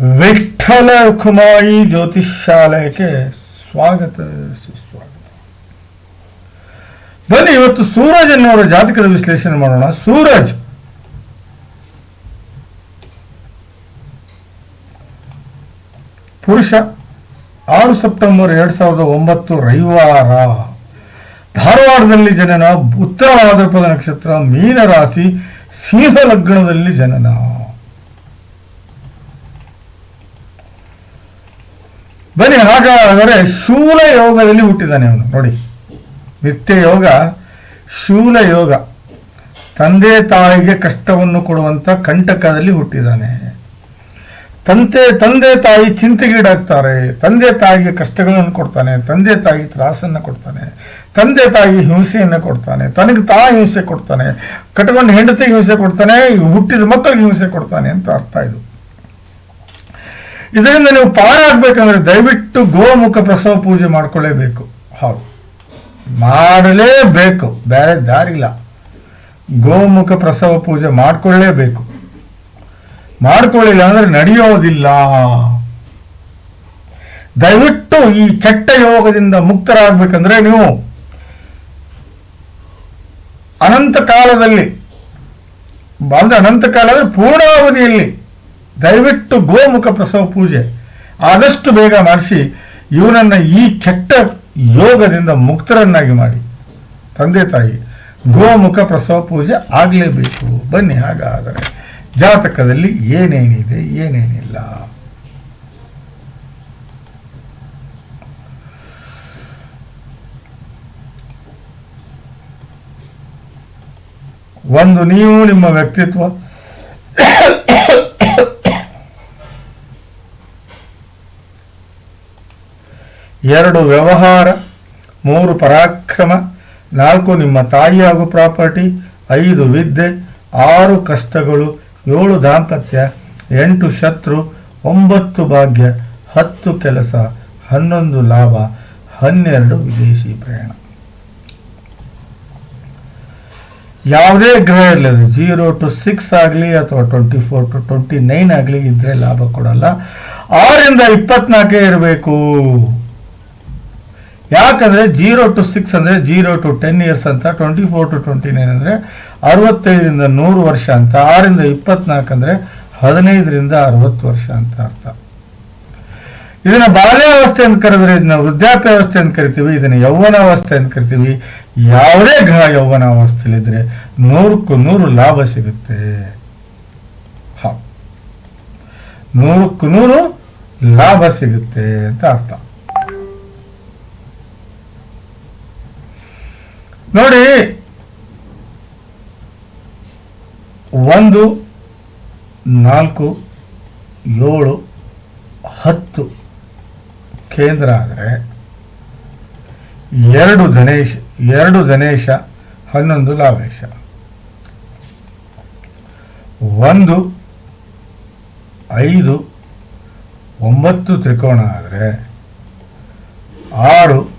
ವಿಠಲ ಕುಮಾರಿ ಜ್ಯೋತಿಷ್ಯಾಲಯಕ್ಕೆ ಸ್ವಾಗತ, ಸುಸ್ವಾಗತ. ಬನ್ನಿ, ಇವತ್ತು ಸೂರಜ್ ಎನ್ನುವರ ಜಾತಕದ ವಿಶ್ಲೇಷಣೆ ಮಾಡೋಣ. ಸೂರಜ್! ಪುರುಷ, ಆರು ಸೆಪ್ಟೆಂಬರ್ ಎರಡ್ ಸಾವಿರದ ಒಂಬತ್ತು ರವಿವಾರ. ಧಾರವಾಡದಲ್ಲಿ ಜನನ ಉತ್ತರ ಭಾದ್ರಪದ ನಕ್ಷತ್ರ ಮೀನ ರಾಶಿ ಸಿಂಹ ಲಗ್ನದಲ್ಲಿ ಜನನ. ಬನ್ನಿ ಹಾಗಾದರೆ ಶೂಲ ಯೋಗದಲ್ಲಿ ಹುಟ್ಟಿದ್ದಾನೆ ಅವನು. ನೋಡಿ ನಿತ್ಯ ಯೋಗ ಶೂಲ ಯೋಗ ತಂದೆ ತಾಯಿಗೆ ಕಷ್ಟವನ್ನು ಕೊಡುವಂತ ಕಂಟಕದಲ್ಲಿ ಹುಟ್ಟಿದ್ದಾನೆ. ತಂದೆ ತಂದೆ ತಾಯಿ ಚಿಂತೆಗೀಡಾಗ್ತಾರೆ. ತಂದೆ ತಾಯಿಗೆ ಕಷ್ಟಗಳನ್ನು ಕೊಡ್ತಾನೆ. ತಂದೆ ತಾಯಿ ತ್ರಾಸನ್ನು ಕೊಡ್ತಾನೆ. ತಂದೆ ತಾಯಿ ಹಿಂಸೆಯನ್ನು ಕೊಡ್ತಾನೆ. ತನಗೆ ತಾ ಹಿಂಸೆ ಕೊಡ್ತಾನೆ. ಕಟ್ಕೊಂಡು ಹೆಂಡತಿಗೆ ಹಿಂಸೆ ಕೊಡ್ತಾನೆ. ಹುಟ್ಟಿದ ಮಕ್ಕಳಿಗೆ ಹಿಂಸೆ ಕೊಡ್ತಾನೆ ಅಂತ ಅರ್ಥ ಇದು. ಇದರಿಂದ ನೀವು ಪಾರಾಗಬೇಕಂದ್ರೆ ದಯವಿಟ್ಟು ಗೋಮುಖ ಪ್ರಸವ ಪೂಜೆ ಮಾಡ್ಕೊಳ್ಳೇಬೇಕು. ಹೌದು. ಮಾಡಲೇಬೇಕು. ಬೇರೆ ದಾರಿಲ್ಲ. ಗೋಮುಖ ಪ್ರಸವ ಪೂಜೆ ಮಾಡ್ಕೊಳ್ಳೇಬೇಕು. ಮಾಡ್ಕೊಳ್ಳಿಲ್ಲ ಅಂದ್ರೆ ನಡೆಯೋದಿಲ್ಲ. ದಯವಿಟ್ಟು ಈ ಕೆಟ್ಟ ಯೋಗದಿಂದ ಮುಕ್ತರಾಗಬೇಕಂದ್ರೆ ನೀವು ಅನಂತ ಕಾಲದಲ್ಲಿ, ಅಂದ್ರೆ ಅನಂತ ಕಾಲದಲ್ಲಿ ಪೂರ್ಣಾವಧಿಯಲ್ಲಿ ದಯವಿಟ್ಟು ಗೋಮುಖ ಪ್ರಸವ ಪೂಜೆ ಆದಷ್ಟು ಬೇಗ ಮಾಡಿಸಿ ಇವನನ್ನ ಈ ಕೆಟ್ಟ ಯೋಗದಿಂದ ಮುಕ್ತರನ್ನಾಗಿ ಮಾಡಿ. ತಂದೆ ತಾಯಿ, ಗೋಮುಖ ಪ್ರಸವ ಪೂಜೆ ಆಗಲೇಬೇಕು. ಬನ್ನಿ ಹಾಗಾದರೆ. ಜಾತಕದಲ್ಲಿ ಏನೇನಿದೆ, ಏನೇನಿಲ್ಲ? ಒಂದು ನೀವು ನಿಮ್ಮ ವ್ಯಕ್ತಿತ್ವ ಎರಡು ವ್ಯವಹಾರ, ಮೂರು ಪರಾಕ್ರಮ, ನಾಲ್ಕು ನಿಮ್ಮ ತಾಯಿ ಹಾಗೂ ಪ್ರಾಪರ್ಟಿ, ಐದು ವಿದ್ಯೆ, ಆರು ಕಷ್ಟಗಳು, ಏಳು ದಾಂಪತ್ಯ, ಎಂಟು ಶತ್ರು, ಒಂಬತ್ತು ಭಾಗ್ಯ, ಹತ್ತು ಕೆಲಸ, ಹನ್ನೊಂದು ಲಾಭ, ಹನ್ನೆರಡು ವಿದೇಶಿ ಪ್ರಯಾಣ. ಯಾವುದೇ ಗ್ರಹ ಇರಲಿ ಜೀರೋ ಟು ಸಿಕ್ಸ್ ಆಗಲಿ ಅಥವಾ twenty four to twenty nine ಆಗಲಿ ಇದ್ರೆ ಲಾಭ ಕೊಡಲ್ಲ. ಆರರಿಂದ ಇಪ್ಪತ್ನಾಲ್ಕೇ ಇರಬೇಕು. ಯಾಕಂದ್ರೆ ಜೀರೋ ಟು ಸಿಕ್ಸ್ ಅಂದ್ರೆ ಜೀರೋ ಟು ಟೆನ್ ಇಯರ್ಸ್ ಅಂತ twenty four to twenty nine ಅಂದ್ರೆ ಅರವತ್ತೈದರಿಂದ ನೂರು ವರ್ಷ ಅಂತ, ಆರಿಂದ ಇಪ್ಪತ್ನಾಲ್ಕು ಅಂದ್ರೆ ಹದಿನೈದರಿಂದ ಅರವತ್ತು ವರ್ಷ ಅಂತ ಅರ್ಥ. ಇದನ್ನ ಬಾಲ್ಯಾವಸ್ಥೆ ಅಂತ ಕರೆದ್ರೆ ಇದನ್ನ ವೃದ್ಧಾಪ್ಯಾವಸ್ಥೆ ಅಂತ ಕರಿತೀವಿ, ಇದನ್ನ ಯೌವನಾವಸ್ಥೆ ಅಂತ ಕರಿತೀವಿ. ಯಾವುದೇ ಗ್ರಹ ಯೌವನಾವಸ್ಥೆಯಲ್ಲಿದ್ರೆ ನೂರಕ್ಕೂ ನೂರು ಲಾಭ ಸಿಗುತ್ತೆ. ನೂರಕ್ಕೂ ನೂರು ಲಾಭ ಸಿಗುತ್ತೆ ಅಂತ ಅರ್ಥ. ನೋಡಿ. ಒಂದು, ನಾಲ್ಕು, ಏಳು, ಹತ್ತು ಕೇಂದ್ರ ಆದರೆ ಎರಡು ಗಣೇಶ ಎರಡು ಗಣೇಶ, ಹನ್ನೊಂದು ಲಾಭೇಶ. ಒಂದು, ಐದು, ಒಂಬತ್ತು ತ್ರಿಕೋಣ ಆದರೆ ಆರು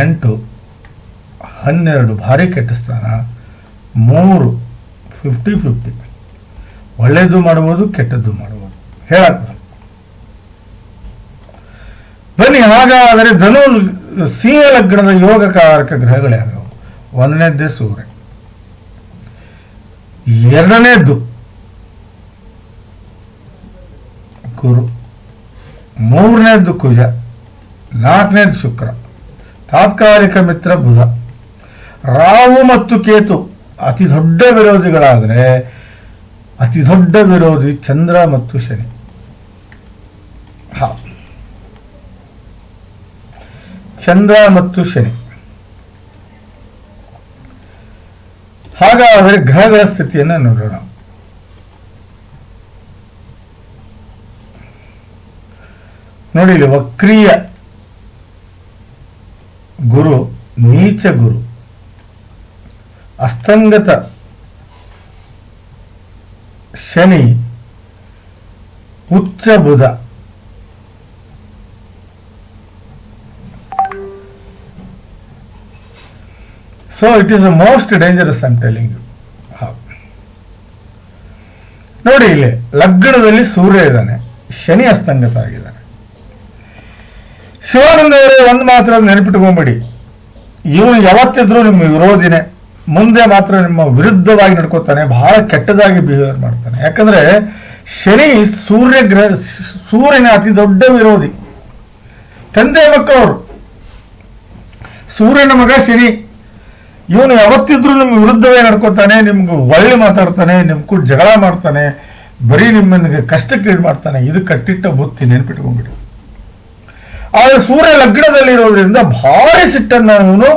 ಎಂಟು, ಹನ್ನೆರಡು ಭಾರಿ ಕೆಟ್ಟ ಸ್ಥಾನ, ಮೂರು ಫಿಫ್ಟಿ ಫಿಫ್ಟಿ ಒಳ್ಳೆಯದು ಮಾಡ್ಬೋದು ಕೆಟ್ಟದ್ದು ಮಾಡ್ಬೋದು ಹೇಳಕ್ಕ ಬನ್ನಿ, ಹಾಗಾದರೆ ಧನು, ಸಿಂಹ ಲಗ್ನದ ಯೋಗಕಾರಕ ಗ್ರಹಗಳು ಯಾವ್ಯಾವು ಒಂದನೇದ್ದೇ ಸೂರ್ಯ. ಎರಡನೇದ್ದು ಗುರು. ಮೂರನೇದ್ದು ಕುಜ. ನಾಲ್ಕನೇದು ಶುಕ್ರ. ತಾತ್ಕಾಲಿಕ ಮಿತ್ರ ಬುಧ. ರಾವು ಮತ್ತು ಕೇತು ಅತಿ ದೊಡ್ಡ ವಿರೋಧಿಗಳಾದರೆ ಅತಿ ದೊಡ್ಡ ವಿರೋಧಿ ಚಂದ್ರ ಮತ್ತು ಶನಿ. ಹ. ಚಂದ್ರ ಮತ್ತು ಶನಿ. ಹಾಗಾದರೆ ಗ್ರಹಗಳ ಸ್ಥಿತಿಯನ್ನು ನೋಡೋಣ. ನೋಡಿ ಇಲ್ಲಿ ವಕ್ರೀಯ ಗುರು ಗುರು. ಅಸ್ತಂಗತ ಶನಿ ಉಚ್ಚ ಬುಧ. So it is a most dangerous I'm telling you ನೋಡಿ ಇಲ್ಲಿ, ಲಗ್ನದಲ್ಲಿ ಸೂರ್ಯ ಇದ್ದಾನೆ, ಶನಿ ಅಸ್ತಂಗತ ಆಗಿದ್ದಾನೆ. ಶಿವಾನಂದವರೇ ಒಂದು ಮಾತ್ರ ನೆನಪಿಟ್ಕೊಂಬಿಡಿ. ಇವನು ಯಾವತ್ತಿದ್ರೂ ನಿಮ್ಮ ವಿರೋಧಿನೇ. ಮುಂದೆ ಮಾತ್ರ ನಿಮ್ಮ ವಿರುದ್ಧವಾಗಿ ನಡ್ಕೋತಾನೆ, ಬಹಳ ಕೆಟ್ಟದಾಗಿ ಬಿಹೇವಿಯರ್ ಮಾಡ್ತಾನೆ. ಯಾಕಂದ್ರೆ, ಶನಿ ಸೂರ್ಯ ಗ್ರಹ ಸೂರ್ಯನ ಅತಿ ದೊಡ್ಡ ವಿರೋಧಿ. ತಂದೆ ಮಕ್ಕಳವರು. ಸೂರ್ಯನ ಮಗ ಶನಿ. ಇವನು ಯಾವತ್ತಿದ್ರೂ ನಿಮ್ಮ ವಿರುದ್ಧವೇ ನಡ್ಕೋತಾನೆ, ನಿಮ್ಗೆ ಒಳ್ಳೆ ಮಾತಾಡ್ತಾನೆ, ನಿಮ್ ಕೂಡ ಜಗಳ ಮಾಡ್ತಾನೆ, ಬರೀ ನಿಮ್ಮನಿಗೆ ಕಷ್ಟಕ್ಕೆ ಇದು ಮಾಡ್ತಾನೆ. ಇದು ಕಟ್ಟಿಟ್ಟ ಬುತ್ತಿ ನೆನ್ಪಿಟ್ಕೊಂಡ್ಬಿಡಿ. ಆದರೆ ಸೂರ್ಯ ಲಗ್ನದಲ್ಲಿರೋದ್ರಿಂದ ಭಾರಿ ಸಿಟ್ಟನ್ನ ಅವನು,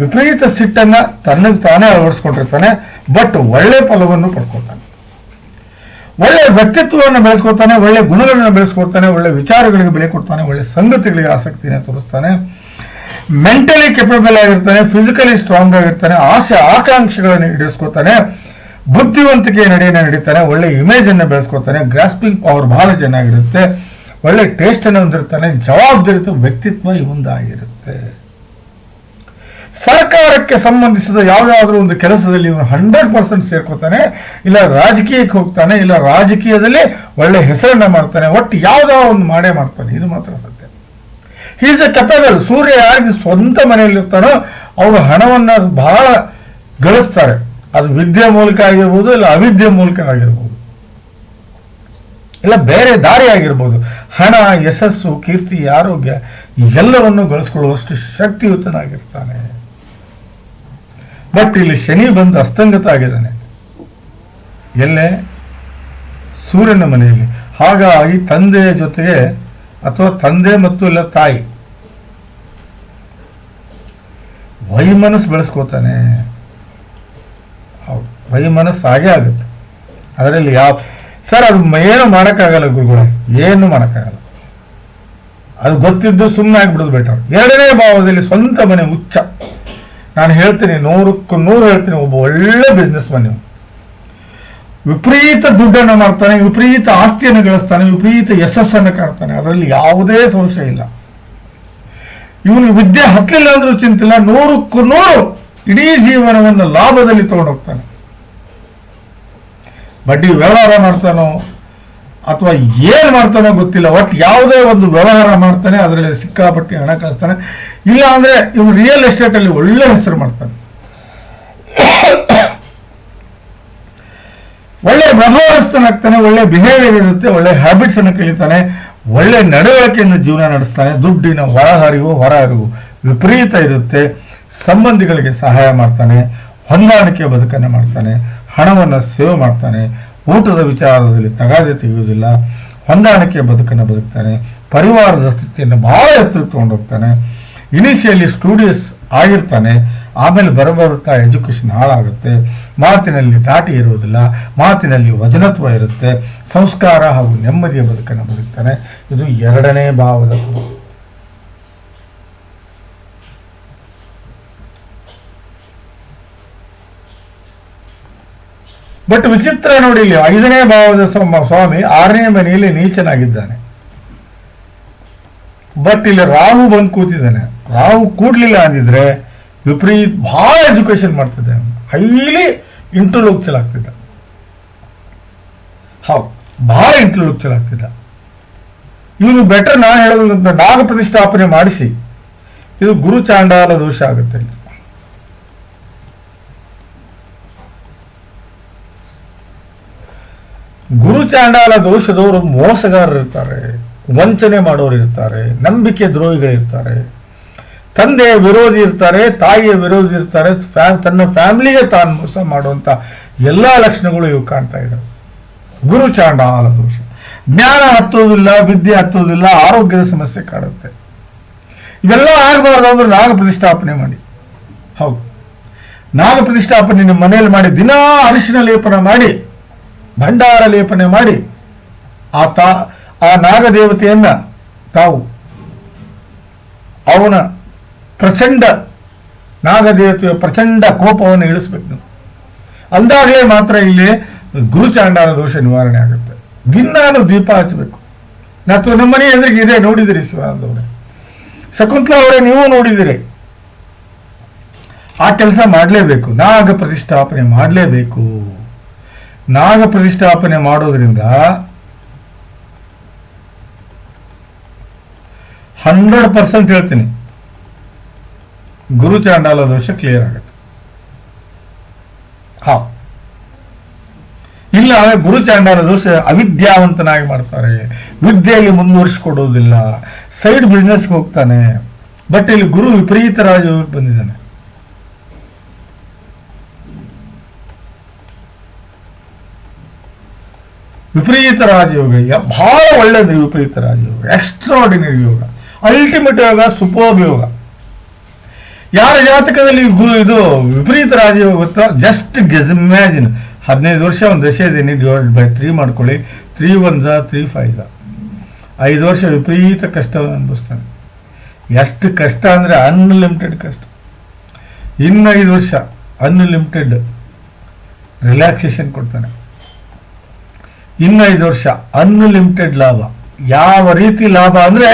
ವಿಪರೀತ ಸಿಟ್ಟನ್ನ ತನ್ನಗೆ ತಾನೇ ಅಳವಡಿಸ್ಕೊಂಡಿರ್ತಾನೆ, ಬಟ್ ಒಳ್ಳೆ ಫಲವನ್ನು ಪಡ್ಕೊತಾನೆ ಒಳ್ಳೆ ವ್ಯಕ್ತಿತ್ವವನ್ನು ಬೆಳೆಸ್ಕೊತಾನೆ ಒಳ್ಳೆ ಗುಣಗಳನ್ನು ಬೆಳೆಸ್ಕೊಡ್ತಾನೆ ಒಳ್ಳೆ ವಿಚಾರಗಳಿಗೆ ಬೆಲೆ ಕೊಡ್ತಾನೆ, ಒಳ್ಳೆ ಸಂಗತಿಗಳಿಗೆ ಆಸಕ್ತಿಯನ್ನು ತೋರಿಸ್ತಾನೆ. ಮೆಂಟಲಿ ಕೆಪಬಲ್ ಆಗಿರ್ತಾನೆ ಫಿಸಿಕಲಿ ಸ್ಟ್ರಾಂಗ್ ಆಗಿರ್ತಾನೆ, ಆಸೆ ಆಕಾಂಕ್ಷೆಗಳನ್ನು ಈಡೇರಿಸ್ಕೊತಾನೆ ಬುದ್ಧಿವಂತಿಕೆ ನಡೆಯನ್ನು ನಡೀತಾನೆ ಒಳ್ಳೆ ಇಮೇಜನ್ನು ಬೆಳೆಸ್ಕೊತಾನೆ ಗ್ರಾಸ್ಪಿಂಗ್ ಪವರ್ ಬಹಳ ಚೆನ್ನಾಗಿರುತ್ತೆ. ಒಳ್ಳೆ ಟೇಸ್ಟ್ ಅನ್ನು ಹೊಂದಿರ್ತಾನೆ ಜವಾಬ್ದಾರಿತ ವ್ಯಕ್ತಿತ್ವ ಇವಂದಾಗಿರುತ್ತೆ. ಸರ್ಕಾರಕ್ಕೆ ಸಂಬಂಧಿಸಿದ ಯಾವುದಾದ್ರೂ ಒಂದು ಕೆಲಸದಲ್ಲಿ ಇವನು ಹಂಡ್ರೆಡ್ ಪರ್ಸೆಂಟ್ ಸೇರ್ಕೋತಾನೆ, ಇಲ್ಲ ರಾಜಕೀಯಕ್ಕೆ ಹೋಗ್ತಾನೆ, ಇಲ್ಲ ರಾಜಕೀಯದಲ್ಲಿ ಒಳ್ಳೆ ಹೆಸರನ್ನ ಮಾಡ್ತಾನೆ, ಒಟ್ಟು ಯಾವುದೋ ಒಂದು ಮಾಡೇ ಮಾಡ್ತಾನೆ, ಇದು ಮಾತ್ರ ಸತ್ಯ. ಈಸ್ ಎ ಕೆಪಬಲ್ ಸೂರ್ಯ ಯಾರಿಗೆ ಸ್ವಂತ ಮನೆಯಲ್ಲಿರ್ತಾನೋ ಅವರು ಹಣವನ್ನ ಬಹಳ ಗಳಿಸ್ತಾರೆ. ಅದು ವಿದ್ಯೆ ಮೂಲಕ ಆಗಿರ್ಬೋದು, ಇಲ್ಲ ಅವಿದ್ಯೆ ಮೂಲಕ ಆಗಿರ್ಬೋದು. ಇಲ್ಲ ಬೇರೆ ದಾರಿ ಆಗಿರ್ಬೋದು. ಹಣ, ಯಶಸ್ಸು, ಕೀರ್ತಿ, ಆರೋಗ್ಯ ಎಲ್ಲವನ್ನು ಗಳಿಸ್ಕೊಳ್ಳುವಷ್ಟು ಶಕ್ತಿಯುತನಾಗಿರ್ತಾನೆ. ಬಟ್ ಇಲ್ಲಿ ಶನಿ ಬಂದು ಅಸ್ತಂಗತ ಆಗಿದ್ದಾನೆ. ಎಲ್ಲೇ? ಸೂರ್ಯನ ಮನೆಯಲ್ಲಿ. ಹಾಗಾಗಿ ತಂದೆಯ ಜೊತೆಗೆ ಅಥವಾ ತಂದೆ ಮತ್ತು ಇಲ್ಲ ತಾಯಿ. ವೈಮನಸ್ಸು ಬೆಳೆಸ್ಕೋತಾನೆ. ಹೌದು, ವೈಮನಸ್ಸು ಹಾಗೆ ಆಗುತ್ತೆ. ಅದರಲ್ಲಿ ಯಾವ ಸರ್, ಅದು ಏನು ಮಾಡೋಕ್ಕಾಗಲ್ಲ ಗುರುಗಳೇ, ಏನು ಮಾಡೋಕ್ಕಾಗಲ್ಲ. ಅದು ಗೊತ್ತಿದ್ದು ಸುಮ್ಮನೆ ಆಗ್ಬಿಡೋದು ಬೆಟರ್ ಎರಡನೇ ಭಾವದಲ್ಲಿ ಸ್ವಂತ ಮನೆ ಉಚ್ಚ ನಾನು ಹೇಳ್ತೀನಿ, ನೂರಕ್ಕೂ ನೂರು ಹೇಳ್ತೀನಿ, ಒಬ್ಬ ಒಳ್ಳೆ ಬಿಸ್ನೆಸ್ ಮನ್ ನೀವು ವಿಪರೀತ ದುಡ್ಡನ್ನು ಮಾಡ್ತಾನೆ ವಿಪರೀತ ಆಸ್ತಿಯನ್ನು ಗಳಿಸ್ತಾನೆ, ವಿಪರೀತ ಯಶಸ್ಸನ್ನು ಕಾಣ್ತಾನೆ. ಅದರಲ್ಲಿ ಯಾವುದೇ ಸಂಶಯ ಇಲ್ಲ. ಇವನು ವಿದ್ಯೆ ಹತ್ತಲಿಲ್ಲ ಅಂದ್ರೂ ಚಿಂತಿಲ್ಲ, ನೂರಕ್ಕೂ ನೂರು ಇಡೀ ಜೀವನವನ್ನು ಲಾಭದಲ್ಲಿ ತಗೊಂಡು ಹೋಗ್ತಾನೆ ಬಡ್ಡಿ ವ್ಯವಹಾರ ಮಾಡ್ತಾನೋ ಅಥವಾ ಏನ್ ಮಾಡ್ತಾನೋ ಗೊತ್ತಿಲ್ಲ ಒಟ್ಟು ಯಾವುದೇ ಒಂದು ವ್ಯವಹಾರ ಮಾಡ್ತಾನೆ, ಅದರಲ್ಲಿ ಸಿಕ್ಕಾಪಟ್ಟಿ ಹಣ ಕಳಿಸ್ತಾನೆ. ಇಲ್ಲ ಅಂದ್ರೆ ಇವನು ರಿಯಲ್ ಎಸ್ಟೇಟ್ ಅಲ್ಲಿ ಒಳ್ಳೆ ಹೆಸರು ಮಾಡ್ತಾನೆ. ಒಳ್ಳೆ ವ್ಯವಹಾರಸ್ಥನಾಗ್ತಾನೆ ಒಳ್ಳೆ ಬಿಹೇವಿಯರ್ ಇರುತ್ತೆ, ಒಳ್ಳೆ ಹ್ಯಾಬಿಟ್ಸ್ ಅನ್ನು ಕಲಿತಾನೆ, ಒಳ್ಳೆ ನಡವಳಿಕೆಯಿಂದ ಜೀವನ ನಡೆಸ್ತಾನೆ, ದುಡ್ಡಿನ ಹೊರಹರಿವು ಹೊರಹರಿವು ವಿಪರೀತ ಇರುತ್ತೆ, ಸಂಬಂಧಿಗಳಿಗೆ ಸಹಾಯ ಮಾಡ್ತಾನೆ, ಹೊಂದಾಣಿಕೆ ಬದುಕನ್ನು ಮಾಡ್ತಾನೆ. ಹಣವನ್ನು ಸೇವ್ ಮಾಡ್ತಾನೆ, ಊಟದ ವಿಚಾರದಲ್ಲಿ ತಗಾದೆ ತೆಗೆಯುವುದಿಲ್ಲ, ಹೊಂದಾಣಿಕೆ ಬದುಕನ್ನು ಬದುಕ್ತಾನೆ, ಪರಿವಾರದ ಸ್ಥಿತಿಯನ್ನು ಬಹಳ ಎತ್ತರಕ್ಕೆ ತಗೊಂಡೋಗ್ತಾನೆ ಇನಿಷಿಯಲಿ ಸ್ಟೂಡಿಯಸ್ ಆಗಿರ್ತಾನೆ, ಆಮೇಲೆ ಬರಬರುತ್ತಾ ಎಜುಕೇಷನ್ ಹಾಳಾಗುತ್ತೆ, ಮಾತಿನಲ್ಲಿ ದಾಟಿ ಇರುವುದಿಲ್ಲ, ಮಾತಿನಲ್ಲಿ ವಜನತ್ವ ಇರುತ್ತೆ, ಸಂಸ್ಕಾರ ಹಾಗೂ ನೆಮ್ಮದಿಯ ಬದುಕನ್ನು ಬದುಕ್ತಾನೆ. ಇದು ಎರಡನೇ ಭಾವದ ಬಟ್ ವಿಚಿತ್ರ ನೋಡಿ ಇಲ್ಲಿ ಐದನೇ ಭಾವದ ಸ್ವಾಮಿ ಆರನೇ ಮನೆಯಲ್ಲಿ ನೀಚನಾಗಿದ್ದಾನೆ. ಬಟ್ ಇಲ್ಲಿ ರಾಹು ಬಂದು ಕೂತಿದ್ದಾನೆ. ರಾಹು ಕೂಡ್ಲಿಲ್ಲ ಅಂದಿದ್ರೆ ವಿಪರೀತ ಬಹಳ ಎಜುಕೇಶನ್ ಮಾಡ್ತಿದ್ದೆ. ಹೈಲಿ ಇಂಟೆಲೆಕ್ಚುಯಲ್ ಆಗ್ತಿದ್ದ. ಹೌದು ಬಹಳ ಇಂಟೆಲೆಕ್ಚುಯಲ್ ಆಗ್ತಿದ್ದ. ಇವನು ಬೆಟರ್ ನಾನು ಹೇಳೋದಂತ ನಾಗ ಪ್ರತಿಷ್ಠಾಪನೆ ಮಾಡಿಸಿ, ಇದು ಗುರು ಚಾಂಡಾಲ ದೋಷ ಆಗುತ್ತೆ ಇಲ್ಲಿ. ಗುರು ಚಾಂಡಾಲ ದೋಷದವರು ಮೋಸಗಾರರು ಇರ್ತಾರೆ, ವಂಚನೆ ಮಾಡೋರು ಇರ್ತಾರೆ, ನಂಬಿಕೆ ದ್ರೋಹಿಗಳಿರ್ತಾರೆ ತಂದೆಯ ವಿರೋಧಿ ಇರ್ತಾರೆ, ತಾಯಿಯ ವಿರೋಧಿ ಇರ್ತಾರೆ ತನ್ನ ಫ್ಯಾಮಿಲಿಗೆ ತಾನು ಮೋಸ ಮಾಡುವಂತ ಎಲ್ಲಾ ಲಕ್ಷಣಗಳು ಇವು ಕಾಣ್ತಾ ಇದ್ದಾವೆ ಗುರು ಚಾಂಡಾಲ ದೋಷ. ಜ್ಞಾನ ಹತ್ತೋದಿಲ್ಲ ವಿದ್ಯೆ ಹತ್ತೋದಿಲ್ಲ ಆರೋಗ್ಯದ ಸಮಸ್ಯೆ ಕಾಡುತ್ತೆ. ಇವೆಲ್ಲ ಆಗಬಾರ್ದು ಅಂದ್ರೆ ನಾಗ ಪ್ರತಿಷ್ಠಾಪನೆ ಮಾಡಿ. ಹೌದು. ನಾಗ ಪ್ರತಿಷ್ಠಾಪನೆ ನಿಮ್ಮ ಮನೆಯಲ್ಲಿ ಮಾಡಿ, ದಿನಾ ಅರಿಶಿನ ಲೇಪನ ಮಾಡಿ. ಭಂಡಾರ ಲೇಪನೆ ಮಾಡಿ ಆ ತಾ ಆ ನಾಗದೇವತೆಯನ್ನ ತಾವು ಅವನ ಪ್ರಚಂಡ ನಾಗದೇವತೆಯ ಪ್ರಚಂಡ ಕೋಪವನ್ನು ಇಳಿಸ್ಬೇಕು. ನೀವು ಅಂದಾಗಲೇ ಮಾತ್ರ ಇಲ್ಲಿ ಗುರುಚಾಂಡಾಲ ದೋಷ ನಿವಾರಣೆ ಆಗುತ್ತೆ. ದಿನಾನು ದೀಪ ಹಚ್ಚಬೇಕು. ಮತ್ತು ನಮ್ಮ ಮನೆ ಎದುರಿಗೆ ಇದೆ, ನೋಡಿದಿರಿ ಶಿವಾನಂದ ಅವರೇ ಶಕುಂತಲಾ ಅವರೇ, ನೀವು ನೋಡಿದಿರಿ. ಆ ಕೆಲಸ ಮಾಡಲೇಬೇಕು. ನಾಗ ಪ್ರತಿಷ್ಠಾಪನೆ ಮಾಡಲೇಬೇಕು. ನಾಗ ಪ್ರತಿಷ್ಠಾಪನೆ ಮಾಡೋದ್ರಿಂದ ಹಂಡ್ರೆಡ್ ಪರ್ಸೆಂಟ್ ಹೇಳ್ತೀನಿ. ಗುರು ಚಾಂಡಾಲ ದೋಷ ಕ್ಲಿಯರ್ ಆಗುತ್ತೆ. ಹಾ. ಇಲ್ಲ, ಗುರು ಚಾಂಡಾಲ ದೋಷ ಅವಿದ್ಯಾವಂತನಾಗಿ ಮಾಡ್ತಾರೆ. ವಿದ್ಯೆಯಲ್ಲಿ ಮುಂದುವರಿಸಿಕೊಡೋದಿಲ್ಲ ಸೈಡ್ ಬಿಸ್ನೆಸ್ಗೆ ಹೋಗ್ತಾನೆ. ಬಟ್ ಇಲ್ಲಿ ಗುರು ವಿಪರೀತ ರಾಜ ಬಂದಿದ್ದಾನೆ. ವಿಪರೀತ ರಾಜಯೋಗ. ಯಾ ಬಹಳ ಒಳ್ಳೇದು ವಿಪರೀತ ರಾಜಯೋಗ. ಎಕ್ಸ್ಟ್ರಾರ್ಡಿನರಿ ಯೋಗ. ಅಲ್ಟಿಮೇಟ್ ಯೋಗ ಸೂಪರ್ಬ್ ಯೋಗ. ಯಾರ ಜಾತಕದಲ್ಲಿ ಇದು ವಿಪರೀತ ರಾಜಯೋಗ ಗೊತ್ತೋ? ಜಸ್ಟ್ ಗೆಸ್ ಇಮ್ಯಾಜಿನ್ ಹದಿನೈದು ವರ್ಷ, ಒಂದು ದಶೆ ಇದೀನಿ ಡಿವೈಡ್ ಬೈ ತ್ರೀ ಮಾಡ್ಕೊಳ್ಳಿ. ತ್ರೀ ಒನ್ ಝಾ ತ್ರೀ ಫೈವ್ ಝಾ ಐದು ವರ್ಷ ವಿಪರೀತ ಕಷ್ಟವನ್ನು ಅನುಭವಿಸ್ತಾನೆ. ಎಷ್ಟು ಕಷ್ಟ ಅಂದರೆ ಅನ್ಲಿಮಿಟೆಡ್ ಕಷ್ಟ. ಇನ್ನು ಐದು ವರ್ಷ ಅನ್ಲಿಮಿಟೆಡ್ ರಿಲ್ಯಾಕ್ಸೇಷನ್ ಕೊಡ್ತಾನೆ. ಇನ್ನು ಐದು ವರ್ಷ. ಅನ್ಲಿಮಿಟೆಡ್ ಲಾಭ. ಯಾವ ರೀತಿ ಲಾಭ ಅಂದ್ರೆ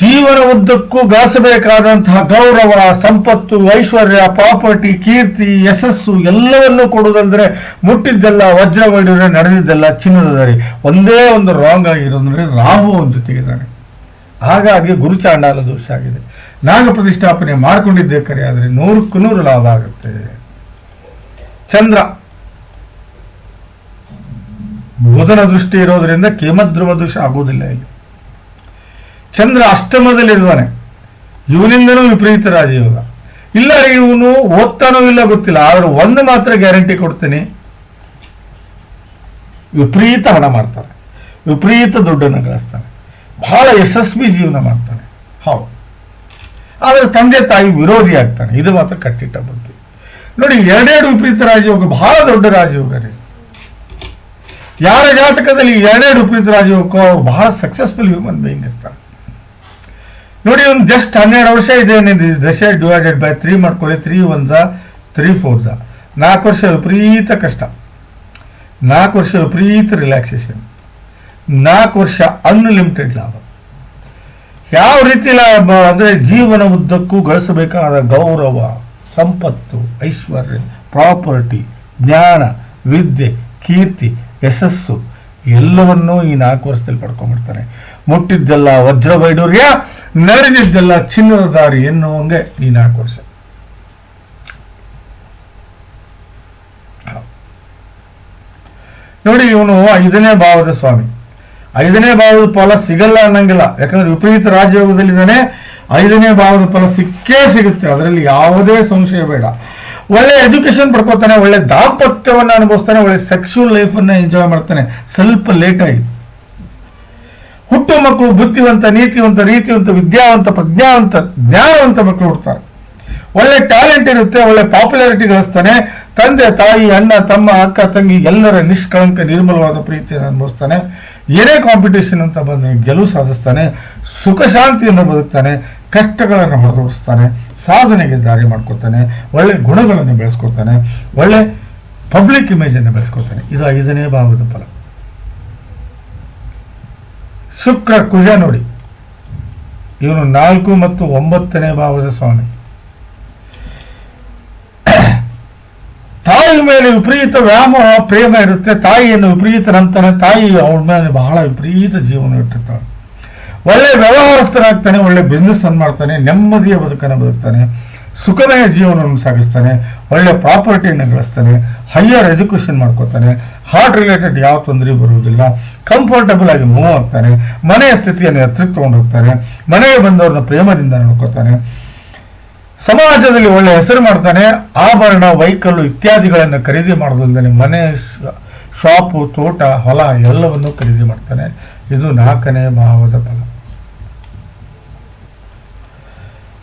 ಜೀವನ ಉದ್ದಕ್ಕೂ ಗಳಿಸಬೇಕಾದಂತಹ ಗೌರವ, ಸಂಪತ್ತು, ಐಶ್ವರ್ಯ ಪ್ರಾಪರ್ಟಿ ಕೀರ್ತಿ, ಯಶಸ್ಸು ಎಲ್ಲವನ್ನೂ ಕೊಡುವುದಂದ್ರೆ ಮುಟ್ಟಿದ್ದೆಲ್ಲ ವಜ್ರ ವೈಡೂರ್ಯ ನಡೆದಿದ್ದೆಲ್ಲ ಚಿನ್ನದ ದಾರಿ. ಒಂದೇ ಒಂದು ರಾಂಗ್ ಆಗಿರೋದಂದ್ರೆ ರಾಹು ಅವನ ಜೊತೆಗಿದ್ದಾನೆ ಹಾಗಾಗಿ ಗುರುಚಾಂಡಾಲ ದೋಷ ಆಗಿದೆ. ನಾಗ ಪ್ರತಿಷ್ಠಾಪನೆ ಮಾಡ್ಕೊಂಡಿದ್ದೆ ಕರೆ, ಆದರೆ ನೂರಕ್ಕೂ ನೂರು ಲಾಭ ಆಗುತ್ತೆ. ಚಂದ್ರ. ಬುಧನ ದೃಷ್ಟಿ ಇರೋದ್ರಿಂದ ಕೇಮಧ್ರುವ ದೋಷ ಆಗೋದಿಲ್ಲ ಇಲ್ಲಿ. ಚಂದ್ರ ಅಷ್ಟಮದಲ್ಲಿರ್ತಾನೆ ಇವನಿಂದನೂ ವಿಪರೀತ ರಾಜಯೋಗ. ಇಲ್ಲ ಇವನು ಓದ್ತಾನೋ ಇಲ್ಲ ಗೊತ್ತಿಲ್ಲ, ಆದ್ರೆ ಒಂದು ಮಾತ್ರ ಗ್ಯಾರಂಟಿ ಕೊಡ್ತೀನಿ. ವಿಪರೀತ ಹಣ ಮಾಡ್ತಾನೆ. ವಿಪರೀತ ದುಡ್ಡನ್ನು ಗಳಿಸ್ತಾನೆ. ಬಹಳ ಯಶಸ್ವಿ ಜೀವನ ಮಾಡ್ತಾನೆ. ಹೌದು. ಆದರೆ ತಂದೆ ತಾಯಿ ವಿರೋಧಿ ಆಗ್ತಾನೆ ಇದು ಮಾತ್ರ ಕಟ್ಟಿಟ್ಟ ಬುದ್ಧಿ. ನೋಡಿ ಎರಡೆರಡು ವಿಪರೀತ ರಾಜಯೋಗ, ಬಹಳ ದೊಡ್ಡ ರಾಜಯೋಗ ರೀ. ಯಾರ ಜಾತಕದಲ್ಲಿ ಎರಡೆರಡು ಅವ್ರು ಬಹಳ ಸಕ್ಸಸ್ಫುಲ್ ಹ್ಯೂಮನ್ ಬೀಯಿಂಗ್ ಇರ್ತಾರೆ ನೋಡಿ, ಒಂದು ಜಸ್ಟ್ ಹನ್ನೆರಡು ವರ್ಷ ಇದೆ ದಶೆ ಡಿವೈಡೆಡ್ ಬೈ ತ್ರೀ ಮಾಡ್ಕೊಳ್ಳಿ. ತ್ರೀ ಒನ್ ಝಾ ತ್ರೀ ಫೋರ್ ನಾಲ್ಕು ವರ್ಷ ವಿಪರೀತ ಕಷ್ಟ. ನಾಲ್ಕು ವರ್ಷ ವಿಪರೀತ ರಿಲ್ಯಾಕ್ಸೇಷನ್ ನಾಲ್ಕು ವರ್ಷ ಅನ್ಲಿಮಿಟೆಡ್ ಲಾಭ. ಯಾವ ರೀತಿ ಲಾಭ? ಅಂದರೆ ಜೀವನ ಉದ್ದಕ್ಕೂ ಗಳಿಸಬೇಕಾದ ಗೌರವ, ಸಂಪತ್ತು, ಐಶ್ವರ್ಯ ಪ್ರಾಪರ್ಟಿ ಜ್ಞಾನ, ವಿದ್ಯೆ, ಕೀರ್ತಿ ಯಶಸ್ಸು ಎಲ್ಲವನ್ನೂ ಈ ನಾಲ್ಕು ವರ್ಷದಲ್ಲಿ ಪಡ್ಕೊಂಡ್ಬಿಡ್ತಾನೆ. ಮುಟ್ಟಿದ್ದೆಲ್ಲ ವಜ್ರ ವೈಡೂರ್ಯ ನಡೆದಿದ್ದೆಲ್ಲ ಚಿನ್ನದ ದಾರಿ ಎನ್ನುವಂಗೆ ಈ ನಾಲ್ಕು ವರ್ಷ. ನೋಡಿ ಇವನು ಐದನೇ ಭಾವದ ಸ್ವಾಮಿ. ಐದನೇ ಭಾವದ ಫಲ ಸಿಗಲ್ಲ ಅನ್ನಂಗಿಲ್ಲ. ಯಾಕಂದ್ರೆ ವಿಪರೀತ ರಾಜಯೋಗದಲ್ಲಿದ್ದಾನೆ. ಐದನೇ ಭಾವದ ಫಲ ಸಿಕ್ಕೇ ಸಿಗುತ್ತೆ. ಅದರಲ್ಲಿ ಯಾವುದೇ ಸಂಶಯ ಬೇಡ. ಒಳ್ಳೆ ಎಜುಕೇಶನ್ ಪಡ್ಕೋತಾನೆ, ಒಳ್ಳೆ ದಾಂಪತ್ಯವನ್ನು ಅನುಭವಿಸ್ತಾನೆ, ಒಳ್ಳೆ ಸೆಕ್ಸುವಲ್ ಲೈಫನ್ನು ಎಂಜಾಯ್ ಮಾಡ್ತಾನೆ. ಸ್ವಲ್ಪ ಲೇಟಾಗಿ ಹುಟ್ಟು ಮಕ್ಕಳು ಬುದ್ಧಿವಂತ, ನೀತಿವಂತ, ರೀತಿವಂತ, ವಿದ್ಯಾವಂತ, ಪ್ರಜ್ಞಾವಂತ, ಜ್ಞಾನವಂತ ಮಕ್ಕಳು ಹುಡ್ತಾರೆ. ಒಳ್ಳೆ ಟ್ಯಾಲೆಂಟ್ ಇರುತ್ತೆ, ಒಳ್ಳೆ ಪಾಪ್ಯುಲಾರಿಟಿ ಗಳಿಸ್ತಾನೆ. ತಂದೆ, ತಾಯಿ, ಅಣ್ಣ, ತಮ್ಮ, ಅಕ್ಕ, ತಂಗಿ ಎಲ್ಲರ ನಿಷ್ಕಳಂಕ, ನಿರ್ಮಲವಾದ ಪ್ರೀತಿಯನ್ನು ಅನುಭವಿಸ್ತಾನೆ. ಏನೇ ಕಾಂಪಿಟೇಷನ್ ಅಂತ ಬಂದ ಗೆಲುವು ಸಾಧಿಸ್ತಾನೆ. ಸುಖ ಶಾಂತಿಯನ್ನು ಬದುಕ್ತಾನೆ. ಕಷ್ಟಗಳನ್ನು ಹೊರದೋಡಿಸ್ತಾನೆ. ಸಾಧನೆಗೆ ದಾರಿ ಮಾಡ್ಕೊತಾನೆ, ಒಳ್ಳೆ ಗುಣಗಳನ್ನು ಬೆಳೆಸ್ಕೊತಾನೆ, ಒಳ್ಳೆ ಪಬ್ಲಿಕ್ ಇಮೇಜನ್ನು ಬೆಳೆಸ್ಕೊತಾನೆ. ಇದು ಐದನೇ ಭಾವದ ಫಲ. ಶುಕ್ರ, ಕುಜ ನೋಡಿ. ಇವನು ನಾಲ್ಕು ಮತ್ತು ಒಂಬತ್ತನೇ ಭಾವದ ಸ್ವಾಮಿ. ತಾಯಿ ಮೇಲೆ ವಿಪರೀತ ವ್ಯಾಮೋಹ ಪ್ರೇಮ ಇರುತ್ತೆ. ತಾಯಿಯನ್ನು ವಿಪರೀತ ನಂತರ ತಾಯಿ ಅವನ ಮೇಲೆ ಬಹಳ ವಿಪರೀತ ಜೀವನ ಇಟ್ಟಿರ್ತಾಳೆ. ಒಳ್ಳೆ ವ್ಯವಹಾರಸ್ಥನಾಗ್ತಾನೆ ಒಳ್ಳೆ ಬಿಸ್ನೆಸ್ ಅನ್ನು ಮಾಡ್ತಾನೆ, ನೆಮ್ಮದಿಯ ಬದುಕನ್ನು ಬದುಕ್ತಾನೆ ಸುಖಮಯ ಜೀವನವನ್ನು ಸಾಗಿಸ್ತಾನೆ, ಒಳ್ಳೆ ಪ್ರಾಪರ್ಟಿಯನ್ನು ಗಳಿಸ್ತಾನೆ ಹೈಯರ್ ಎಜುಕೇಷನ್ ಮಾಡ್ಕೋತಾನೆ ಹಾರ್ಟ್ ರಿಲೇಟೆಡ್ ಯಾವ ತೊಂದರೆ ಬರುವುದಿಲ್ಲ ಕಂಫರ್ಟಬಲ್ ಆಗಿ ಮೂವ್ ಆಗ್ತಾನೆ, ಮನೆಯ ಸ್ಥಿತಿಯನ್ನು ಎತ್ತರಕ್ಕೆ ತಗೊಂಡು ಹೋಗ್ತಾನೆ, ಮನೆಗೆ ಬಂದವ್ರನ್ನ ಪ್ರೇಮದಿಂದ ನೋಡ್ಕೋತಾನೆ, ಸಮಾಜದಲ್ಲಿ ಒಳ್ಳೆ ಹೆಸರು ಮಾಡ್ತಾನೆ, ಆಭರಣ, ವೈಕಲ್ಲು ಇತ್ಯಾದಿಗಳನ್ನು ಖರೀದಿ ಮಾಡೋದ್ರಿಂದಲೇ ಮನೆ ಶಾಪು, ತೋಟ, ಹೊಲ ಎಲ್ಲವನ್ನು ಖರೀದಿ ಮಾಡ್ತಾನೆ. ಇದು ನಾಲ್ಕನೇ ಭಾವದ ಫಲ.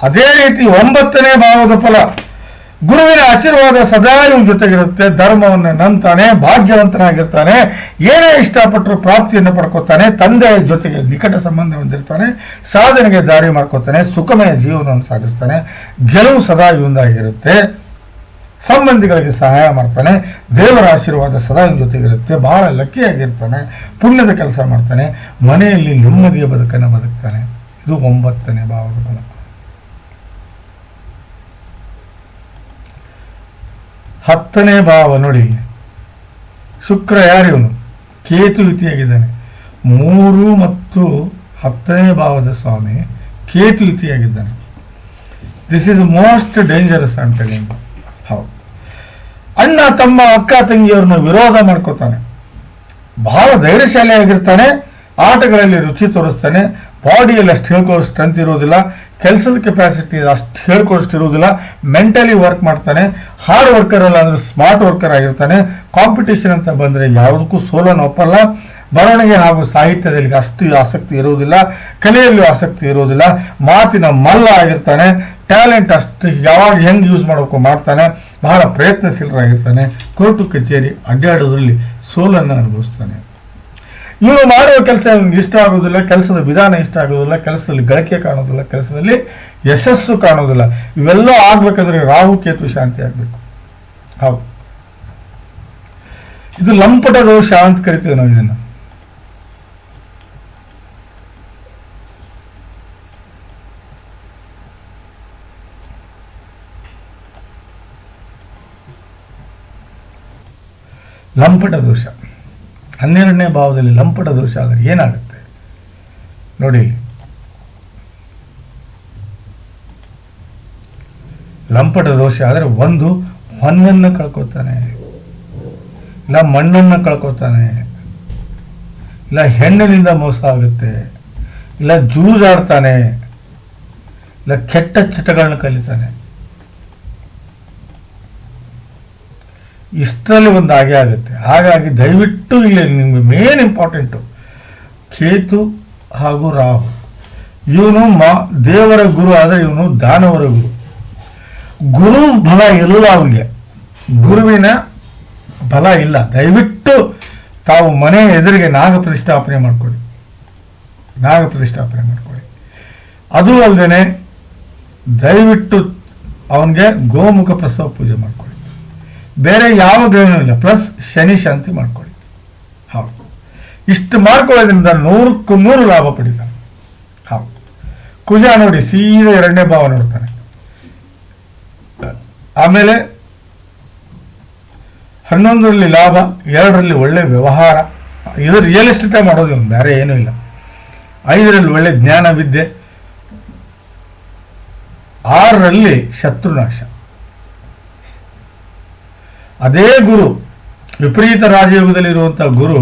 ಅದೇ ರೀತಿ ಒಂಬತ್ತನೇ ಭಾವದ ಫಲ. ಗುರುವಿನ ಆಶೀರ್ವಾದ ಸದಾ ಇವನ ಜೊತೆಗಿರುತ್ತೆ, ಧರ್ಮವನ್ನು ನಂಬ್ತಾನೆ, ಭಾಗ್ಯವಂತನಾಗಿರ್ತಾನೆ, ಏನೇ ಇಷ್ಟಪಟ್ಟರು ಪ್ರಾಪ್ತಿಯನ್ನು ಪಡ್ಕೋತಾನೆ ತಂದೆಯ ಜೊತೆಗೆ ನಿಕಟ ಸಂಬಂಧ ಹೊಂದಿರ್ತಾನೆ, ಸಾಧನೆಗೆ ದಾರಿ ಮಾಡ್ಕೋತಾನೆ, ಸುಖಮಯ ಜೀವನವನ್ನು ಸಾಗಿಸ್ತಾನೆ, ಗೆಲುವು ಸದಾ ಇವಂದಾಗಿರುತ್ತೆ ಸಂಬಂಧಿಗಳಿಗೆ ಸಹಾಯ ಮಾಡ್ತಾನೆ, ದೇವರ ಆಶೀರ್ವಾದ ಸದಾ ನಿಮ್ಮ ಜೊತೆಗಿರುತ್ತೆ, ಬಹಳ ಲಕ್ಕಿಯಾಗಿರ್ತಾನೆ, ಪುಣ್ಯದ ಕೆಲಸ ಮಾಡ್ತಾನೆ, ಮನೆಯಲ್ಲಿ ನೆಮ್ಮದಿಯ ಬದುಕನ್ನು ಬದುಕ್ತಾನೆ. ಇದು ಒಂಬತ್ತನೇ ಭಾವದ ಫಲ. ಹತ್ತನೇ ಭಾವ ನೋಡಿ. ಶುಕ್ರ ಯಾರಿವನು ಕೇತು ಯುತಿಯಾಗಿದ್ದಾನೆ ಮೂರು ಮತ್ತು ಹತ್ತನೇ ಭಾವದ ಸ್ವಾಮಿ ಕೇತು ಯುತಿಯಾಗಿದ್ದಾನೆ ದಿಸ್ ಇಸ್ ಮೋಸ್ಟ್ ಡೇಂಜರಸ್ ಅಂತ ಹೇಳಿ ಹೌದು. ಅಣ್ಣ, ತಮ್ಮ, ಅಕ್ಕ, ತಂಗಿಯವ್ರನ್ನ ವಿರೋಧ ಮಾಡ್ಕೋತಾನೆ. ಬಹಳ ಧೈರ್ಯಶಾಲಿಯಾಗಿರ್ತಾನೆ. ಆಟಗಳಲ್ಲಿ ರುಚಿ ತೋರಿಸ್ತಾನೆ. ಬಾಡಿಯಲ್ಲಿ ಅಷ್ಟು ಹೇಳ್ಕೊಳ್ಳೋ ಸ್ಟ್ರೆಂತ್ ಇರೋದಿಲ್ಲ. ಕೆಲಸದ ಕೆಪಾಸಿಟಿ ಅಷ್ಟು ಹೇಳ್ಕೊಳ್ಳೋಷ್ಟು ಇರೋದಿಲ್ಲ ಮೆಂಟಲಿ ವರ್ಕ್ ಮಾಡ್ತಾನೆ. ಹಾರ್ಡ್ ವರ್ಕರ್ ಅಲ್ಲ ಅಂದ್ರೆ ಸ್ಮಾರ್ಟ್ ವರ್ಕರ್ ಆಗಿರ್ತಾನೆ. ಕಾಂಪಿಟೇಷನ್ ಅಂತ ಬಂದರೆ ಯಾವುದಕ್ಕೂ ಸೋಲನ್ನು ಒಪ್ಪಲ್ಲ. ಬರವಣಿಗೆ ಹಾಗೂ ಸಾಹಿತ್ಯದಲ್ಲಿ ಅಷ್ಟು ಆಸಕ್ತಿ ಇರುವುದಿಲ್ಲ. ಕಲೆಯಲ್ಲಿ ಆಸಕ್ತಿ ಇರುವುದಿಲ್ಲ. ಮಾತಿನ ಮಲ್ಲ ಆಗಿರ್ತಾನೆ. ಟ್ಯಾಲೆಂಟ್ ಅಷ್ಟು ಯಾವಾಗ ಹೆಂಗೆ ಯೂಸ್ ಮಾಡಬೇಕು ಮಾಡ್ತಾನೆ. ಬಹಳ ಪ್ರಯತ್ನಶೀಲರಾಗಿರ್ತಾನೆ. ಕೋರ್ಟು ಕಚೇರಿ, ಅಡ್ಡಾಡೋದ್ರಲ್ಲಿ ಸೋಲನ್ನು ಅನುಭವಿಸ್ತಾನೆ. ಇವನು ಮಾಡುವ ಕೆಲಸ ಇಷ್ಟ ಆಗೋದಿಲ್ಲ ಕೆಲಸದ ವಿಧಾನ ಇಷ್ಟ ಆಗೋದಿಲ್ಲ ಕೆಲಸದಲ್ಲಿ ಗಳಿಕೆ ಕಾಣೋದಿಲ್ಲ ಕೆಲಸದಲ್ಲಿ ಯಶಸ್ಸು ಕಾಣೋದಿಲ್ಲ ಇವೆಲ್ಲ ಆಗ್ಬೇಕಾದ್ರೆ ರಾಹು, ಕೇತು, ಶಾಂತಿ ಆಗ್ಬೇಕು. ಹೌದು. ಇದು ಲಂಪಟ ದೋಷ ಅಂತ ಕರಿತೀವಿ ನಾವು ಇದನ್ನ. ಲಂಪಟ ದೋಷ. ಹನ್ನೆರಡನೇ ಭಾವದಲ್ಲಿ ಲಂಪಟ ದೋಷ ಆದರೆ ಏನಾಗುತ್ತೆ? ನೋಡಿ. ಲಂಪಟ ದೋಷ ಆದರೆ ಒಂದು ಹೊನ್ನನ್ನು ಕಳ್ಕೊತಾನೆ. ಇಲ್ಲ ಮಣ್ಣನ್ನು ಕಳ್ಕೊತಾನೆ. ಇಲ್ಲ ಹೆಣ್ಣಿನಿಂದ ಮೋಸ ಆಗುತ್ತೆ. ಇಲ್ಲ ಜೂಜಾಡ್ತಾನೆ. ಇಲ್ಲ ಕೆಟ್ಟ ಚಟಗಳನ್ನ ಕಲಿತಾನೆ. ಇಷ್ಟರಲ್ಲಿ ಒಂದು ಹಾಗೆ ಆಗುತ್ತೆ. ಹಾಗಾಗಿ ದಯವಿಟ್ಟು ಇಲ್ಲಿ ನಿಮಗೆ ಮೇನ್ ಇಂಪಾರ್ಟೆಂಟು ಕೇತು ಹಾಗೂ ರಾಹು. ಇವನು ಮಾ, ದೇವರ ಗುರು ಆದರೆ ಇವನು ದಾನವರ ಗುರು. ಗುರು ಬಲ ಇಲ್ಲ ಅವನಿಗೆ. ಗುರುವಿನ ಬಲ ಇಲ್ಲ. ದಯವಿಟ್ಟು ತಾವು ಮನೆ ಎದುರಿಗೆ ನಾಗ ಪ್ರತಿಷ್ಠಾಪನೆ ಮಾಡಿಕೊಳ್ಳಿ. ನಾಗ ಪ್ರತಿಷ್ಠಾಪನೆ ಮಾಡಿಕೊಳ್ಳಿ. ಅದು ಅಲ್ಲದೆ ದಯವಿಟ್ಟು ಅವನಿಗೆ ಗೋಮುಖ ಪ್ರಸವ ಪೂಜೆ ಮಾಡ್ಕೊಳ್ಳಿ. ಬೇರೆ ಯಾವ ಗ್ರಹನೂ ಇಲ್ಲ. ಪ್ಲಸ್ ಶನಿ ಶಾಂತಿ ಮಾಡ್ಕೊಳ್ಳಿ. ಹೌದು. ಇಷ್ಟು ಮಾಡ್ಕೊಳ್ಳೋದ್ರಿಂದ ನೂರಕ್ಕೂ ನೂರು ಲಾಭ ಪಡಿತಾನೆ ಹೌದು. ಕುಜ ನೋಡಿ ಸೀದಾ ಎರಡನೇ ಭಾವ ನೋಡ್ತಾನೆ ಆಮೇಲೆ ಹನ್ನೊಂದರಲ್ಲಿ ಲಾಭ, ಎರಡರಲ್ಲಿ ಒಳ್ಳೆ ವ್ಯವಹಾರ. ಇದು ರಿಯಲ್ ಎಸ್ಟೇಟೇ ಮಾಡೋದು ಬೇರೆ ಏನೂ ಇಲ್ಲ. ಐದರಲ್ಲಿ ಒಳ್ಳೆ ಜ್ಞಾನ ವಿದ್ಯೆ ಆರರಲ್ಲಿ ಶತ್ರುನಾಶ. ಅದೇ ಗುರು, ವಿಪರೀತ ರಾಜಯೋಗದಲ್ಲಿ ಇರುವಂತಹ ಗುರು,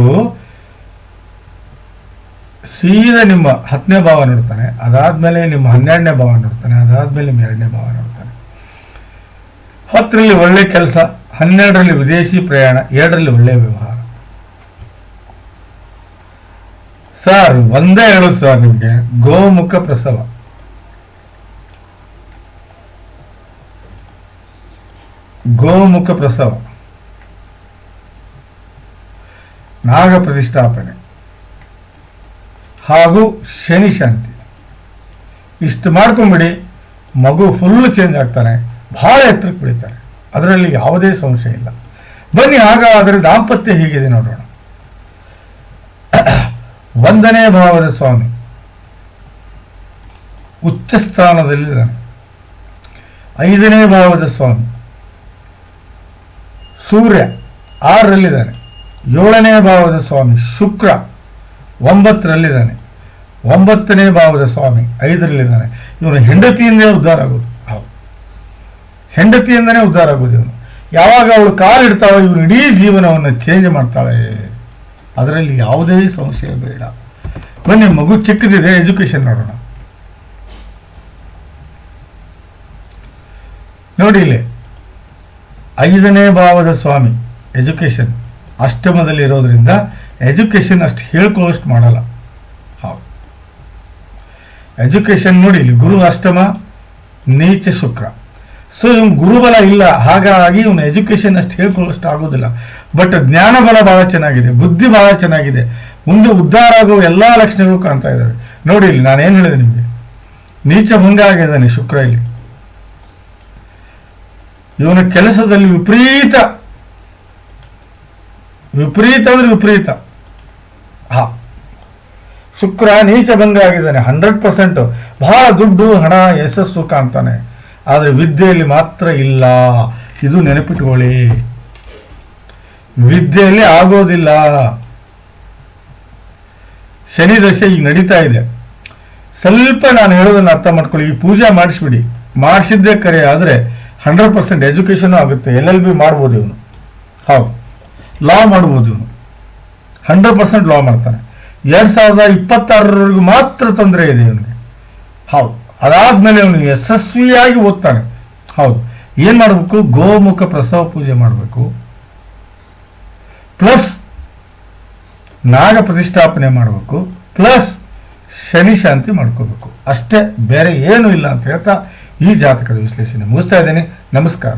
ಸೀದಾ ನಿಮ್ಮ ಹತ್ತನೇ ಭಾವ ನೋಡ್ತಾನೆ. ಅದಾದ್ಮೇಲೆ ನಿಮ್ಮ ಹನ್ನೆರಡನೇ ಭಾವ ನೋಡ್ತಾನೆ. ಅದಾದ್ಮೇಲೆ ನಿಮ್ಮ ಎರಡನೇ ಭಾವ ನೋಡ್ತಾನೆ. ಹತ್ತರಲ್ಲಿ ಒಳ್ಳೆ ಕೆಲಸ, ಹನ್ನೆರಡರಲ್ಲಿ ವಿದೇಶಿ ಪ್ರಯಾಣ, ಎರಡರಲ್ಲಿ ಒಳ್ಳೆ ವ್ಯವಹಾರ. ಸರ್ ಒಂದೇ ಹೇಳು ಸರ್ ನಿಮಗೆ, ಗೋಮುಖ ಪ್ರಸವ. ಗೋಮುಖ ಪ್ರಸವ. ನಾಗ ಪ್ರತಿಷ್ಠಾಪನೆ ಹಾಗೂ ಶನಿ ಶಾಂತಿ. ಇಷ್ಟು ಮಾಡ್ಕೊಂಬಿಡಿ, ಮಗು ಫುಲ್ ಚೇಂಜ್ ಆಗ್ತಾನೆ ಬಹಳ ಎತ್ತರಕ್ಕೆ ಬೆಳಿತಾರೆ ಅದರಲ್ಲಿ ಯಾವುದೇ ಸಂಶಯ ಇಲ್ಲ. ಬನ್ನಿ, ಹಾಗಾದರೆ ದಾಂಪತ್ಯ ಹೀಗಿದೆ ನೋಡೋಣ. ಒಂದನೇ ಭಾವದ ಸ್ವಾಮಿ. ಉಚ್ಚ ಸ್ಥಾನದಲ್ಲಿ ಐದನೇ ಭಾವದ ಸ್ವಾಮಿ. ಸೂರ್ಯ ಆರರಲ್ಲಿದ್ದಾನೆ. ಏಳನೇ ಭಾವದ ಸ್ವಾಮಿ ಶುಕ್ರ ಒಂಬತ್ತರಲ್ಲಿದ್ದಾನೆ. ಒಂಬತ್ತನೇ ಭಾವದ ಸ್ವಾಮಿ ಐದರಲ್ಲಿದ್ದಾನೆ. ಇವನು ಹೆಂಡತಿಯಿಂದಲೇ ಉದ್ಧಾರ ಆಗೋದು. ಹೌದು. ಹೆಂಡತಿಯಿಂದನೇ ಉದ್ಧಾರ ಆಗೋದು ಇವನು. ಯಾವಾಗ ಅವಳು ಕಾಲಿಡ್ತಾಳೋ ಇವನು ಇಡೀ ಜೀವನವನ್ನು ಚೇಂಜ್ ಮಾಡ್ತಾಳೆ. ಅದರಲ್ಲಿ ಯಾವುದೇ ಸಂಶಯ ಬೇಡ. ಬನ್ನಿ, ಮಗು ಚಿಕ್ಕದಿದೆ ಎಜುಕೇಶನ್ ನೋಡೋಣ. ನೋಡಿ ಇಲ್ಲಿ. ಐದನೇ ಭಾವದ ಸ್ವಾಮಿ ಎಜುಕೇಶನ್ ಅಷ್ಟಮದಲ್ಲಿ ಇರೋದ್ರಿಂದ ಎಜುಕೇಶನ್ ಅಷ್ಟು ಹೇಳ್ಕೊಳ್ಳೋಷ್ಟು ಮಾಡಲ್ಲ. ಹೌದು. ಎಜುಕೇಷನ್ ನೋಡಿ, ಇಲ್ಲಿ ಗುರು ಅಷ್ಟಮ, ನೀಚ ಶುಕ್ರ. ಸೊ ಇವನು ಗುರುಬಲ ಇಲ್ಲ. ಹಾಗಾಗಿ ಇವನು ಎಜುಕೇಶನ್ ಅಷ್ಟು ಹೇಳ್ಕೊಳ್ಳೋಷ್ಟು ಆಗೋದಿಲ್ಲ. ಬಟ್ ಜ್ಞಾನ ಬಲ ಬಹಳ ಚೆನ್ನಾಗಿದೆ, ಬುದ್ಧಿ ಬಹಳ ಚೆನ್ನಾಗಿದೆ. ಮುಂದೆ ಉದ್ಧಾರ ಆಗುವ ಎಲ್ಲಾ ಲಕ್ಷಣಗಳು ಕಾಣ್ತಾ ಇದ್ದಾವೆ. ನೋಡಿ, ಇಲ್ಲಿ ನಾನು ಏನು ಹೇಳಿದೆ ನಿಮಗೆ? ನೀಚ ಭಂಗ ಆಗಿದ್ದಾನೆ ಶುಕ್ರ ಇಲ್ಲಿ. ಇವನ ಕೆಲಸದಲ್ಲಿ ವಿಪರೀತ ವಿಪರೀತ ಅಂದ್ರೆ ವಿಪರೀತ. ಹಾ. ಶುಕ್ರ ನೀಚ ಭಂಗ ಆಗಿದ್ದಾನೆ ಹಂಡ್ರೆಡ್ ಪರ್ಸೆಂಟ್ ಬಹಳ ದುಡ್ಡು, ಹಣ, ಯಶಸ್ಸು ಕಾಣ್ತಾನೆ. ಆದರೆ ವಿದ್ಯೆಯಲ್ಲಿ ಮಾತ್ರ ಇಲ್ಲ. ಇದು ನೆನಪಿಟ್ಕೊಳ್ಳಿ. ವಿದ್ಯೆಯಲ್ಲಿ ಆಗೋದಿಲ್ಲ. ಶನಿ ದಶೆ ಈಗ ನಡೀತಾ ಇದೆ. ಸ್ವಲ್ಪ ನಾನು ಹೇಳೋದನ್ನ ಅರ್ಥ ಮಾಡ್ಕೊಳ್ಳಿ. ಈ ಪೂಜೆ ಮಾಡಿಸ್ಬಿಡಿ. ಮಾಡಿಸಿದ್ದೇ ಕರೆ, ಆದರೆ ಹಂಡ್ರೆಡ್ ಪರ್ಸೆಂಟ್ ಎಜುಕೇಷನ್ ಆಗುತ್ತೆ. ಎಲ್ ಎಲ್ ಬಿ ಮಾಡ್ಬೋದು ಇವನು. ಹೌದು. ಲಾ ಮಾಡ್ಬೋದು ಇವನು. ಹಂಡ್ರೆಡ್ ಪರ್ಸೆಂಟ್ ಲಾ ಮಾಡ್ತಾನೆ. ಎರಡು ಸಾವಿರದ ಇಪ್ಪತ್ತಾರರವರೆಗೂ ಮಾತ್ರ ತೊಂದರೆ ಇದೆ ಇವನಿಗೆ. ಹೌದು. ಅದಾದ್ಮೇಲೆ ಅವನು ಯಶಸ್ವಿಯಾಗಿ ಓದ್ತಾನೆ. ಹೌದು. ಏನು ಮಾಡಬೇಕು? ಗೋಮುಖ ಪ್ರಸವ ಪೂಜೆ ಮಾಡಬೇಕು. ಪ್ಲಸ್ ನಾಗ ಪ್ರತಿಷ್ಠಾಪನೆ ಮಾಡಬೇಕು. ಪ್ಲಸ್ ಶನಿ ಶಾಂತಿ ಮಾಡ್ಕೋಬೇಕು. ಅಷ್ಟೇ. ಬೇರೆ ಏನೂ ಇಲ್ಲ ಅಂತ ಹೇಳ್ತಾ ಈ ಜಾತಕದ ವಿಶ್ಲೇಷಣೆ ಮುಗಿಸ್ತಾ ಇದ್ದೇನೆ. ನಮಸ್ಕಾರ.